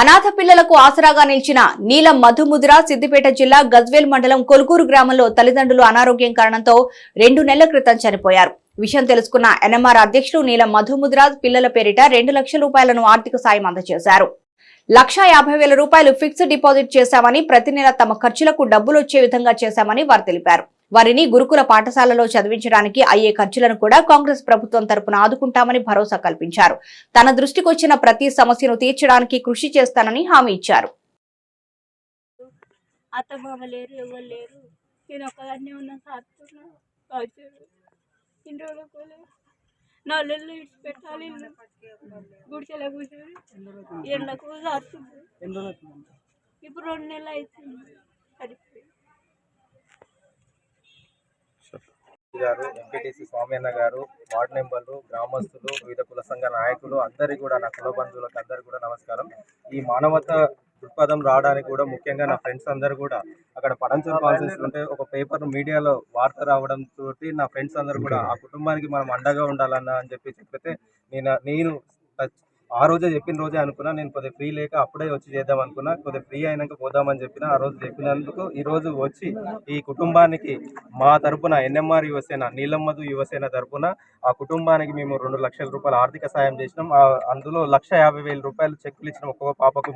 అనాథ పిల్లలకు ఆసరాగా నిలిచిన నీలం మధుముద్ర సిద్దిపేట జిల్లా గజ్వేల్ మండలం కొలుకూరు గ్రామంలో తల్లిదండ్రులు అనారోగ్యం కారణంతో రెండు నెలల క్రితం చనిపోయారు. విషయం తెలుసుకున్న ఎన్ఎంఆర్ అధ్యక్షుడు నీలం మధుముద్ర పిల్లల పేరిట రెండు లక్షల రూపాయలను ఆర్థిక సాయం అందజేశారు. లక్షా యాభై వేల రూపాయలు ఫిక్స్డ్ డిపాజిట్ చేశామని ప్రతి నెల తమ ఖర్చులకు డబ్బులు వచ్చే విధంగా చేశామని వారు తెలిపారు. వారిని గురుకుల పాఠశాలలో చదివించడానికి అయ్యే ఖర్చులను కూడా కాంగ్రెస్ ప్రభుత్వం తరపున ఆదుకుంటామని భరోసా కల్పించారు. తన దృష్టికొచ్చిన ప్రతి సమస్యను తీర్చడానికి కృషి చేస్తానని హామీ ఇచ్చారు. నాలుగు పెట్టాలి గుడిచెల కూర్చొని ఎండకు ఇప్పుడు రెండు నెలలు అవుతుంది సరిపోయి గారు ఎంపీటీసీ స్వామి గారు వార్డు మెంబర్లు గ్రామస్తులు వివిధ కుల సంఘ నాయకులు అందరికీ కూడా నా కుల బంధువులకు అందరికీ కూడా నమస్కారం. ఈ మానవత దృక్పథం రావడానికి కూడా ముఖ్యంగా నా ఫ్రెండ్స్ అందరూ కూడా అక్కడ పడంచూరు కాన్సెన్స్ ఉంటే ఒక పేపర్ మీడియాలో వార్త రావడం తోటి నా ఫ్రెండ్స్ అందరూ కూడా ఆ కుటుంబానికి మనం అండగా ఉండాలన్న అని చెప్పి చెప్పితే నేను నేను ఆ రోజే చెప్పిన రోజే అనుకున్నా నేను కొద్దిగా ఫ్రీ లేక అప్పుడే వచ్చి చేద్దాం అనుకున్నా కొద్దిగా ఫ్రీ అయినాక పోదామని చెప్పిన ఆ రోజు చెప్పినందుకు ఈ రోజు వచ్చి ఈ కుటుంబానికి మా తరపున ఎన్ఎంఆర్ యువసేన నీలమ్మధు యువసేన తరపున ఆ కుటుంబానికి మేము రెండు లక్షల రూపాయలు ఆర్థిక సాయం చేసినాం. ఆ అందులో లక్ష యాభై వేల రూపాయలు చెక్కులు ఇచ్చినాం. ఒక్కొక్క పాపకు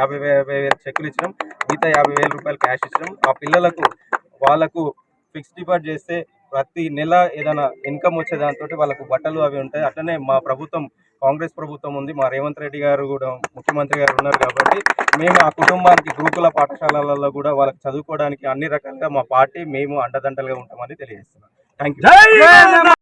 యాభై యాభై వేల చెక్కులు ఇచ్చినాం. మిగతా యాభై వేల రూపాయలు క్యాష్ ఇచ్చినాం. ఆ పిల్లలకు వాళ్ళకు ఫిక్స్డ్ డిపాజిట్ చేస్తే ప్రతి నెల ఏదైనా ఇన్కమ్ వచ్చే దాంతో వాళ్ళకు బట్టలు అవి ఉంటాయి. అట్లనే మా ప్రభుత్వం కాంగ్రెస్ ప్రభుత్వం ఉంది. మా రేవంత్ రెడ్డి గారు కూడా ముఖ్యమంత్రి గారు ఉన్నారు కాబట్టి మేము ఆ కుటుంబానికి గురుకుల పాఠశాలలలో కూడా వాళ్ళకి చదువుకోవడానికి అన్ని రకాలుగా మా పార్టీ మేము అండదండలుగా ఉంటామని తెలియజేస్తున్నాం. Thank you